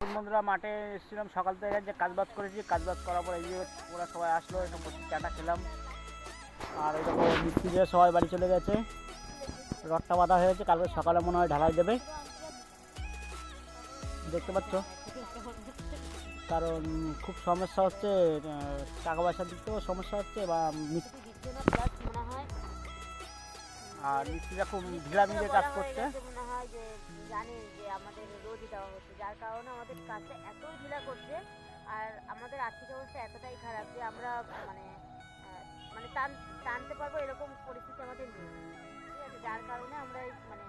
বন্ধুরা মাঠে এসেছিলাম সকাল থেকে যে কাজ বাজ করেছি কাজ বাজ করার পর এই যে ওরা সবাই আসলো একটু বসে চাটা খেলাম আর এই দেখো মিস্ত্রি দিয়ে সবাই বাড়ি চলে গেছে রডটা বাঁধা হয়েছে কালকে সকালে মনে হয় ঢালাই দেবে দেখতে পাচ্ছ কারণ খুব সমস্যা হচ্ছে টাকা পয়সার দিক থেকেও সমস্যা হচ্ছে বা মনে হয় আর মিস্ত্রিরা খুব ঢিলামিলে কাজ করছে হয় যে জানি যে আমাদের রোজই দেওয়া হচ্ছে যার কারণে আমাদের কাজটা এতই ঢিলা করছে আর আমাদের আর্থিক অবস্থা এতটাই খারাপ যে আমরা মানে মানে টান টানতে পারব এরকম পরিস্থিতি আমাদের নেই। ঠিক আছে যার কারণে আমরা মানে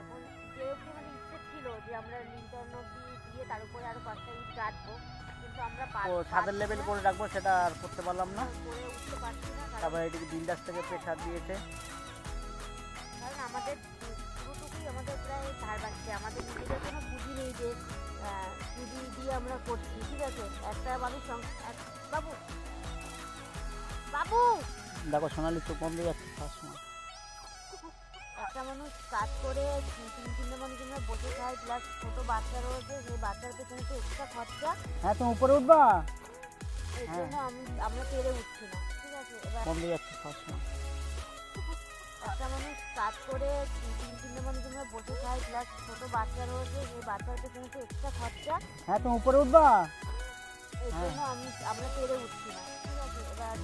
এখন যে অবধি মানে ইচ্ছে ছিল যে আমরা লিন্টন অবধি দিয়ে তার উপরে আরও পাঁচটা ইট গাঁথবো কিন্তু আমরা ছাদের লেভেল করে রাখব সেটা আর করতে পারলাম না। করে উঠতে পারছি না তারপরে এদিকে বিন্দাস থেকে প্রেশার দিয়েছে। ধার বাড়ছে আমাদের নিজেদের কোনো পুঁজি নেই যে পুঁজি দিয়ে আমরা করছি ঠিক আছে? একটা মানুষ বাবু! বাবু! দেখো সোনালি চোখ বন্ধ যাচ্ছে সব সময় একটা মানুষ কাজ করে তিন তিন তিনটে মানুষ আমরা বসে খায় প্লাস ছোটো বাচ্চা রয়েছে সেই বাচ্চার পেছনে তো এক্সট্রা খরচা। হ্যাঁ তুমি উপরে উঠবা? এই হ্যাঁ। জন্য আমি আমরা পেরে উঠছি না ঠিক আছে? এবার বন্ধ যাচ্ছে সব সময় একটা মানুষ কাজ করে তিন তিন তিনটে মানুষ আমরা বসে খায় প্লাস ছোটো বাচ্চা রয়েছে সেই বাচ্চার পেছনে তো এক্সট্রা খরচা। হ্যাঁ তুমি উপরে উঠবা? এই হ্যাঁ। জন্য আমি আমরা পেরে উঠছি না। ঠিক আছে এবার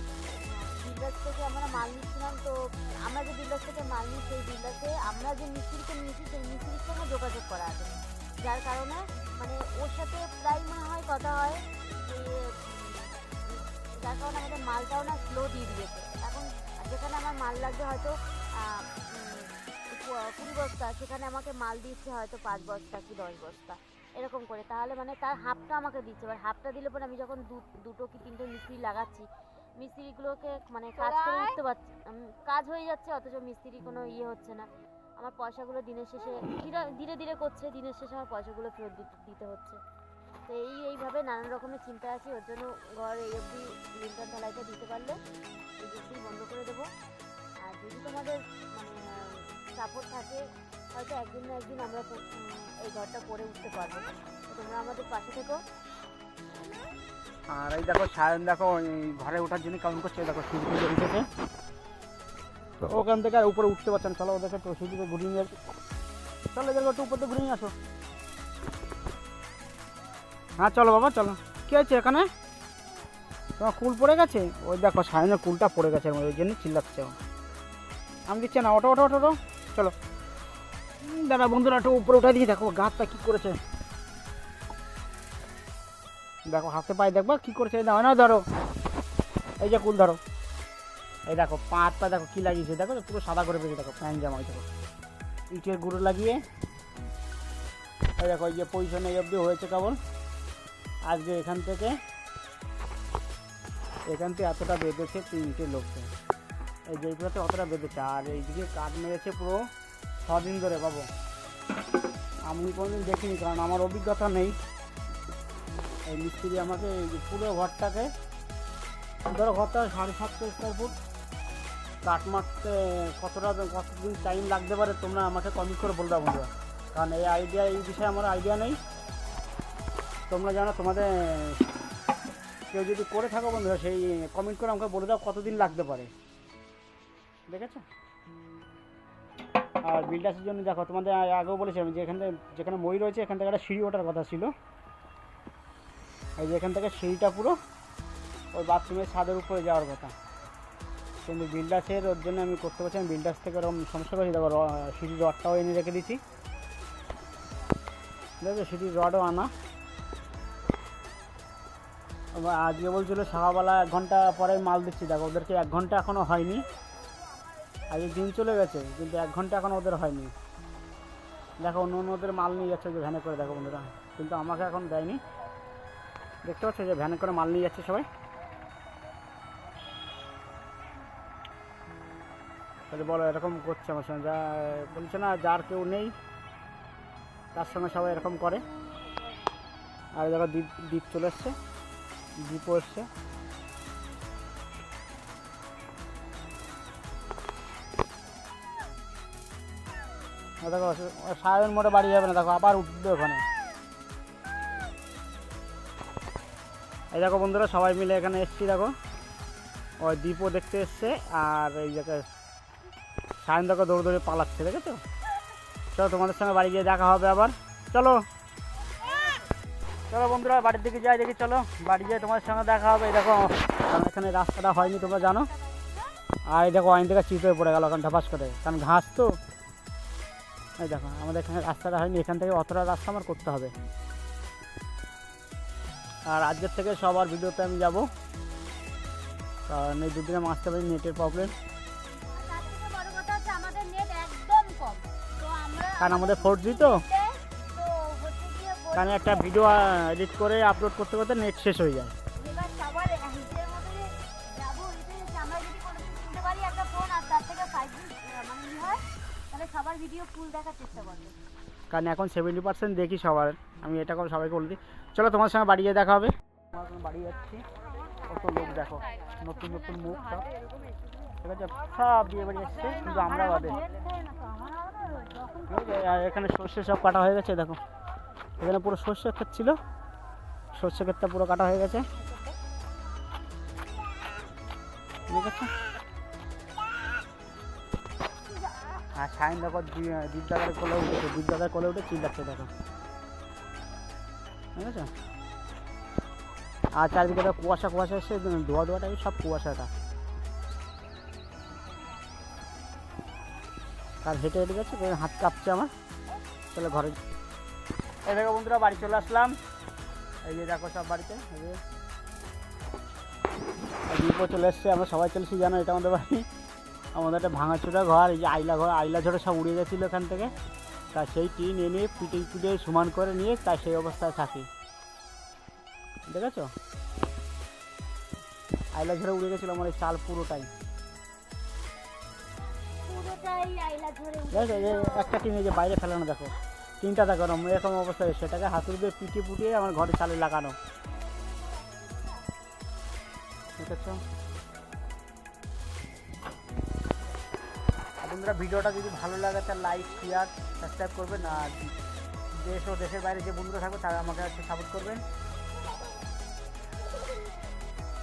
বিল্ডার্স থেকে আমরা মাল নিচ্ছিলাম তো আমরা যে বিল্ডার্স থেকে মাল নিই সেই বিল্ডার্সে আমরা যে মিস্ত্রিকে নিয়েছি সেই মিস্ত্রির সঙ্গে যোগাযোগ করা আছে। যার কারণে মানে ওর সাথে প্রায় মনে হয় কথা হয় যে যার কারণে আমাদের মালটাও না স্লো দিয়ে দিয়েছে। যেখানে আমার মাল লাগবে হয়তো কুড়ি বস্তা সেখানে আমাকে মাল দিচ্ছে হয়তো পাঁচ বস্তা কি দশ বস্তা এরকম করে। তাহলে মানে তার হাফটা আমাকে দিচ্ছে। এবার হাফটা দিলে পরে আমি যখন দু- দুটো কি তিনটে মিস্ত্রি লাগাচ্ছি মিস্ত্রিগুলোকে মানে কাজ করে উঠতে পারছি কাজ হয়ে যাচ্ছে অথচ মিস্ত্রি কোনো ইয়ে হচ্ছে না। আমার পয়সাগুলো দিনের শেষে ধীরে ধীরে ধীরে করছে দিনের শেষে আমার পয়সাগুলো ফেরত দিতে- হচ্ছে। তো এই এইভাবে নানান রকমের চিন্তা আছে ওর জন্য ঘর এই অবধি লিন্টার ঢালাইটা দিতে পারলে এই বন্ধ সাপোর্ট থাকে, হয়তো একদিন না একদিন আমরা এই ঘরটা করে উঠতে পারব তোমরা আমাদের পাশে থেকো। আর এই দেখো, সায়ন দেখো ঘরে ওঠার জন্য কেমন করছে, দেখো, সিঁড়ি থেকে তো ওখান থেকে আর উপরে উঠতে পারছে না। চলো ওদেরকে তো সিঁড়িতে ঘুরিয়ে নিয়ে। চলো এদেরকে একটু উপর থেকে ঘুরিয়ে আসো। হ্যাঁ চলো বাবা, চলো। কী হয়েছে এখানে? তোমার কুল পড়ে গেছে? ওই দেখো, সায়নের কুলটা পড়ে গেছে ওই জন্য চিল্লাচ্ছে আমি দিচ্ছি না। ওটো ওটো ওটো চলো। দাদা, বন্ধুরা, একটু উপরে উঠে দিয়ে দেখো, গাছটা কী করেছে। দেখো, হাতে পায়ে দেখবা কি করেছে। দাও না ধরো। এই যে কুল, ধরো। এই দেখো পা পা দেখো কি লাগিয়েছে। দেখো পুরো সাদা করে পেয়েছে দেখো প্যান্ট জামা দেখো। ইটের গুঁড়ো লাগিয়ে। এই দেখো, এই যে পজিশনে এই অবধি হয়েছে কেবল। আজকে এখান থেকে এখান থেকে এতটা বেঁধেছে তিনটে লোককে এই এইগুলোতে অতটা বেঁধেছে। আর এইদিকে কাঠ মেরেছে পুরো ছদিন ধরে পাবো আমি কোনোদিন দেখিনি, কারণ আমার অভিজ্ঞতা নেই। এই মিস্ত্রি আমাকে পুরো ঘরটাকে, ধরো ঘরটা সাড়ে সাতশো স্কোয়ার ফুট কাঠ মারতে কতটা কতদিন টাইম লাগতে পারে তোমরা আমাকে কমেন্ট করে বলবে বন্ধুরা। কারণ এই আইডিয়া এই বিষয়ে আমার আইডিয়া নেই। তোমরা জানো তোমাদের, কেউ যদি করে থাকো বন্ধুরা, সেই কমেন্ট করে আমাকে বলে দাও কতদিন লাগতে পারে। দেখেছ? আর বিল্ডার্সের জন্য দেখো, তোমাদের আগেও বলেছিলাম যে এখান থেকে যেখানে মই রয়েছে, এখান থেকে একটা সিঁড়ি ওঠার কথা ছিল। এই যে এখান থেকে সিঁড়িটা পুরো ওই বাথরুমের ছাদের উপরে যাওয়ার কথা। কিন্তু বিল্ডার্সের ওর জন্য আমি করতে পারছি না। বিল্ডার্স থেকে ওরকম সমস্যা করেছি দেখো সিঁড়ির রডটাও এনে রেখে দিয়েছি। দেখো, সিঁড়ির রডও আনা। আজকে বলছিল সকালবেলা এক ঘণ্টা পরে মাল দিচ্ছি। দেখো, ওদেরকে এক ঘণ্টা এখনও হয়নি। আজকে দিন চলে গেছে, কিন্তু এক ঘণ্টা এখন ওদের হয়নি। দেখো, অন্য অন্য ওদের মাল নিয়ে যাচ্ছে যে ভ্যানে করে দেখো বন্ধুরা। কিন্তু আমাকে এখন দেয়নি। দেখতে পাচ্ছ যে ভ্যানে করে মাল নিয়ে যাচ্ছে সবাই। তাহলে বলো, এরকম করছে আমার সঙ্গে। যা, বলছে না, যার কেউ নেই, তার সঙ্গে সবাই এরকম করে। আর দেখো দ্বীপ দ্বীপ চলে এসছে। দ্বীপও এসছে। দেখো ও সায়ন মোড়ে বাড়ি যাবে না, দেখো, আবার উঠবে ওখানে। এই দেখো বন্ধুরা, সবাই মিলে এখানে এসছি, দেখো। ওই দ্বীপও দেখতে এসছে, আর এই জায়গায় সায়ন দেখো দৌড়ে দৌড়ে পালাচ্ছে, দেখেছ? চলো, তোমাদের সঙ্গে বাড়ি গিয়ে দেখা হবে আবার। চলো। চলো বন্ধুরা, বাড়ির দিকে যাই, দেখি, চলো। বাড়ি গিয়ে তোমাদের সঙ্গে দেখা হবে, এই দেখো। এখানে রাস্তাটা হয়নি, তোমরা জানো। আর এই দেখো আইন থেকে চিত হয়ে পড়ে গেল এখন ঢাপাস করে। কারণ ঘাস তো। এই দেখো আমাদের এখানে রাস্তাটা হয়নি এখান থেকে অতটা রাস্তা আমার করতে হবে। আর আজকের থেকে সবার ভিডিওতে আমি যাব। কারণ এই দুদিনে মাসতে পারি নেটের প্রবলেম কারণ আমাদের ফোর জি তো। কারণ একটা ভিডিও এডিট করে আপলোড করতে করতে নেট শেষ হয়ে যায়। সবার ভিডিও ফুল দেখার চেষ্টা করবে কারণ এখন সেভেন্টি পার্সেন্ট দেখি সবার। আমি এটা সবাইকে বলে দিই। চলো তোমার সঙ্গে বাড়ি গিয়ে দেখা হবে। বাড়ি যাচ্ছি। কত লোক দেখো। নতুন নতুন মুখ সব। ঠিক আছে? সব বিয়ে বাড়ি এসছে। কিন্তু আমরা বাদে। ঠিক আছে? এখানে সর্ষে সব কাটা হয়ে গেছে, দেখো। এখানে পুরো সর্ষে ক্ষেত ছিল। সর্ষে ক্ষেতটা পুরো কাটা হয়ে গেছে। দেখেছ আর সাইন দেখো দীপদাদার কোলে উঠেছে, দীপদাদার কোলে উঠে চিল্লাচ্ছে, দেখো। ঠিক আছে? আর চারিদিকে কুয়াশা কুয়াশা এসে ধোয়া ধোয়াটা সব কুয়াশাটা। কার হেঁটে হেঁটে গেছে হাত কাঁপছে আমার। চলে ঘরে এই দেখো বন্ধুরা, বাড়ি চলে আসলাম। এই যে দেখো সব বাড়িতে দীপও চলে এসছে, আমরা সবাই চলেছি, জানো, এটা আমাদের বাড়ি। আমাদের একটা ভাঙাচোরা ঘর এই যে আইলা ঘর আইলা ঝড়ে সব উড়ে গেছিল এখান থেকে। তা সেই টিন এনে পিটে পিটে সমান করে নিয়ে তাই সেই অবস্থায় থাকি। দেখেছ? আইলা ঝড়ে উড়ে গেছিল আমার এই চাল পুরোটাই। একটা টিন এই যে বাইরে ফেলানো দেখো। তিনটা দেখো এরকম এরকম অবস্থায় সেটাকে হাতুড়ি দিয়ে পিটিয়ে পুটিয়ে আমার ঘরে চালে লাগানো। দেখেছ? বন্ধুরা ভিডিওটা যদি ভালো লাগে তাহলে লাইক শেয়ার সাবস্ক্রাইব করবেন। আর দেশ ও দেশের বাইরে যে বন্ধুরা থাকবে, তারা আমাকে সাপোর্ট করবেন।